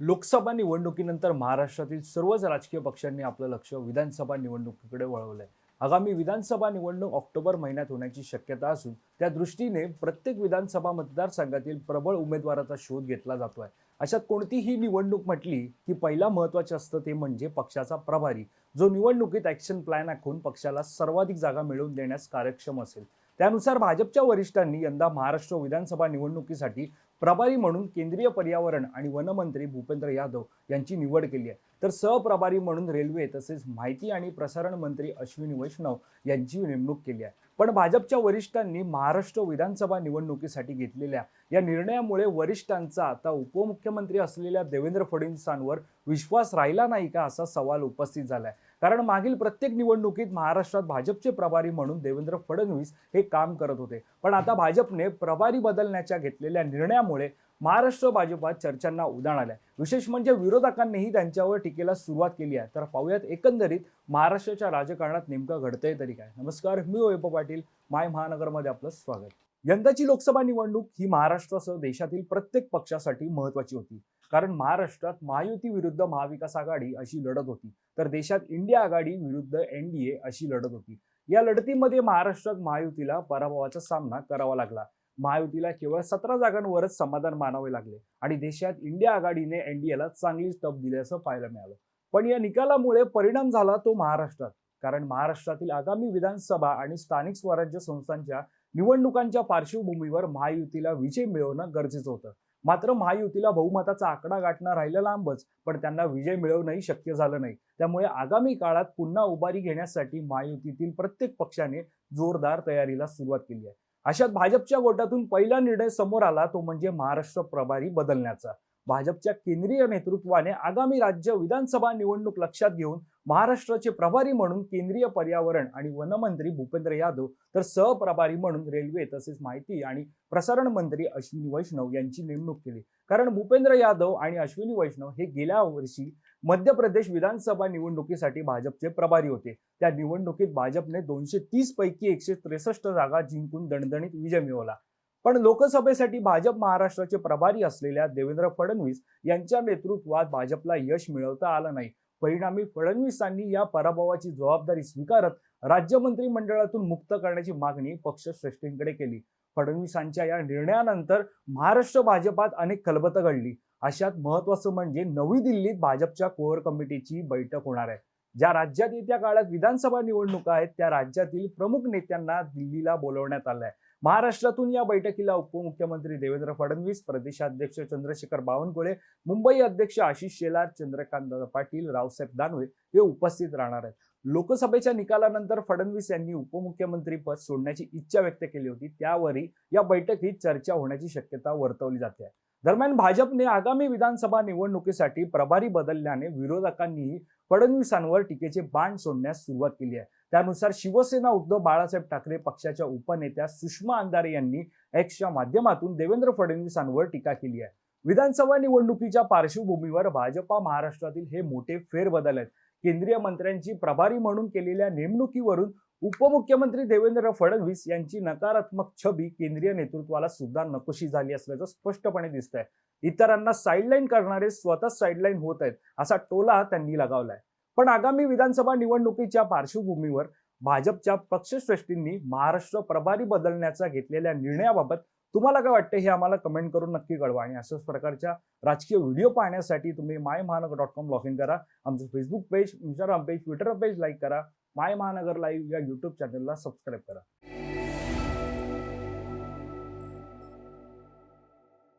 लोकसभा निवडणुकीनंतर महाराष्ट्रातील सर्वच राजकीय पक्षांनी आपलं लक्ष विधानसभा निवडणुकीकडे वळवलं आहे आगामी विधानसभा निवडणूक ऑक्टोबर महिन्यात होण्याची शक्यता असून त्या दृष्टीने प्रत्येक विधानसभा मतदारसंघातील प्रबळ उमेदवाराचा शोध घेतला जातो आहे अशात कोणतीही निवडणूक म्हटली की पहिला महत्त्वाचे असतं ते म्हणजे पक्षाचा प्रभारी. जो निवडणुकीत ॲक्शन प्लॅन आखून पक्षाला सर्वाधिक जागा मिळवून देण्यास कार्यक्षम असेल. त्यानुसार भाजपच्या वरिष्ठांनी यंदा महाराष्ट्र विधानसभा निवडणुकीसाठी प्रभारी म्हणून केंद्रीय पर्यावरण आणि वनमंत्री भूपेंद्र यादव यांची निवड केली आहे. तर सहप्रभारी म्हणून रेल्वे तसेच माहिती आणि प्रसारण मंत्री अश्विनी वैष्णव यांची नेमणूक केली आहे. पण भाजपच्या वरिष्ठांनी महाराष्ट्र विधानसभा निवडणुकीसाठी घेतलेल्या या निर्णयामुळे वरिष्ठांचा आता उपमुख्यमंत्री असलेल्या देवेंद्र फडणवीसांवर विश्वास राहिला नाही का असा सवाल उपस्थित झालाय. कारण मागील प्रत्येक निवडणुकीत महाराष्ट्रात भाजपचे प्रभारी म्हणून देवेंद्र फडणवीस हे काम करत होते. पण आता भाजपने प्रभारी बदलण्याच्या घेतलेल्या निर्णयामुळे महाराष्ट्र भाजपात चर्चांना उधाण आलंय. विशेष म्हणजे विरोधकांनीही त्यांच्यावर टीकेला सुरुवात केली आहे. तर पाहूयात एकंदरीत महाराष्ट्राच्या राजकारणात नेमकं घडतंय तरी काय? नमस्कार मी वैभव पाटील माय महानगरमध्ये आपलं स्वागत. यंदाची लोकसभा निवडणूक ही महाराष्ट्रासह देशातील प्रत्येक पक्षासाठी महत्वाची होती. कारण महाराष्ट्रात महायुती विरुद्ध महाविकास आघाडी अशी लढत होती. तर देशात इंडिया आघाडी विरुद्ध एनडीए अशी लढत होती. या लढतीमध्ये महाराष्ट्रात महायुतीला पराभवाचा सामना करावा लागला. महायुतीला केवळ सतरा जागांवरच समाधान मानावे लागले आणि देशात इंडिया आघाडीने एनडीएला चांगलीच टप दिल्याचं पाहायला मिळालं. पण या निकालामुळे परिणाम झाला तो महाराष्ट्रात. कारण महाराष्ट्रातील आगामी विधानसभा आणि स्थानिक स्वराज्य संस्थांच्या निवडणुकांच्या पार्श्वभूमीवर महायुतीला विजय मिळवणं गरजेचं होतं. मात्र महायुतीला बहुमताचा आकडा गाठणं राहिलं लांबच पण त्यांना विजय मिळवणंही शक्य झालं नाही. त्यामुळे आगामी काळात पुन्हा उभारी घेण्यासाठी महायुतीतील प्रत्येक पक्षाने जोरदार तयारीला सुरुवात केली आहे. अशात भाजपच्या गोटातून पहिला निर्णय समोर आला तो म्हणजे महाराष्ट्र प्रभारी बदलण्याचा. भाजपच्या केंद्रीय नेतृत्वाने आगामी राज्य विधानसभा निवडणूक लक्षात घेऊन महाराष्ट्राचे प्रभारी म्हणून केंद्रीय पर्यावरण आणि वनमंत्री भूपेंद्र यादव तर सहप्रभारी म्हणून रेल्वे तसेच माहिती आणि प्रसारण मंत्री अश्विनी वैष्णव यांची नेमणूक केली. कारण भूपेंद्र यादव आणि अश्विनी वैष्णव हे गेल्या वर्षी मध्य प्रदेश विधानसभा निवडणुकीसाठी भाजपचे प्रभारी होते. त्या निवडणुकीत भाजपने दोनशे तीस पैकी एकशे त्रेसष्ट जागा जिंकून दणदणीत विजय मिळवला. पण लोकसभेसाठी भाजप महाराष्ट्राचे प्रभारी असलेल्या देवेंद्र फडणवीस यांच्या नेतृत्वात भाजपला यश मिळवता आलं नाही. परिणामी फडणवीसांनी या पराभवाची जबाबदारी स्वीकारत राज्य मंत्रिमंडळातून मुक्त करण्याची मागणी पक्षश्रेष्ठींकडे केली. फडणवीसांच्या या निर्णयानंतर महाराष्ट्र भाजपात अनेक खलबतं घडली. अशात महत्वाचं म्हणजे नवी दिल्लीत भाजपच्या कोअर कमिटीची बैठक होणार आहे. ज्या राज्यात येत्या काळात विधानसभा निवडणुका आहेत त्या राज्यातील प्रमुख नेत्यांना दिल्लीला बोलवण्यात आलं आहे महाराष्ट्रातून या बैठकीला उपमुख्यमंत्री देवेंद्र फडणवीस प्रदेशाध्यक्ष चंद्रशेखर बावनकुळे मुंबई अध्यक्ष आशिष शेलार चंद्रकांत पाटील रावसाहेब दानवे हे उपस्थित राहणार आहेत. लोकसभेच्या निकालानंतर फडणवीस यांनी उपमुख्यमंत्री पद सोडण्याची इच्छा व्यक्त केली होती. त्यावरही या बैठकीत चर्चा होण्याची शक्यता वर्तवली जाते. दरम्यान भाजपने आगामी विधानसभा निवडणुकीसाठी प्रभारी बदलल्याने विरोधकांनीही फडणवीसांवर टीकेचे बाण सोडण्यास सुरुवात केली आहे. त्यानुसार शिवसेना उद्धव बाळासाहेब ठाकरे पक्षाच्या उपनेत्या सुषमा अंधारे यांनी एक्सच्या माध्यमातून देवेंद्र फडणवीसांवर टीका केली आहे. विधानसभा निवडणुकीच्या पार्श्वभूमीवर भाजपा महाराष्ट्रातील हे मोठे फेरबदल आहेत. केंद्रीय मंत्र्यांची प्रभारी म्हणून केलेल्या नेमणुकीवरून उपमुख्यमंत्री देवेंद्र फडणवीस यांची नकारात्मक छबी केंद्रीय नेतृत्वाला सुद्धा नकोशी झाली असल्याचं स्पष्टपणे दिसत आहे इतरांना साईडलाईन करणारे स्वतः साईडलाईन होत आहेत असा टोला त्यांनी लगावलाय. पण आगामी विधानसभा निवडणुकीच्या पार्श्वभूमीवर भाजपच्या पक्षश्रेष्ठींनी महाराष्ट्र प्रभारी बदलण्याचा घेतलेल्या निर्णयाबाबत तुम्हाला काय वाटतं हे आम्हाला कमेंट करून नक्की कळवा. आणि अशाच प्रकारच्या राजकीय व्हिडिओ पाहण्यासाठी तुम्ही माय महानगर डॉट कॉम लॉग इन करा. आमचं Facebook page Instagram page Twitter page like करा. माय महानगर लाईव्ह या यूट्यूब चॅनलला सबस्क्राईब करा.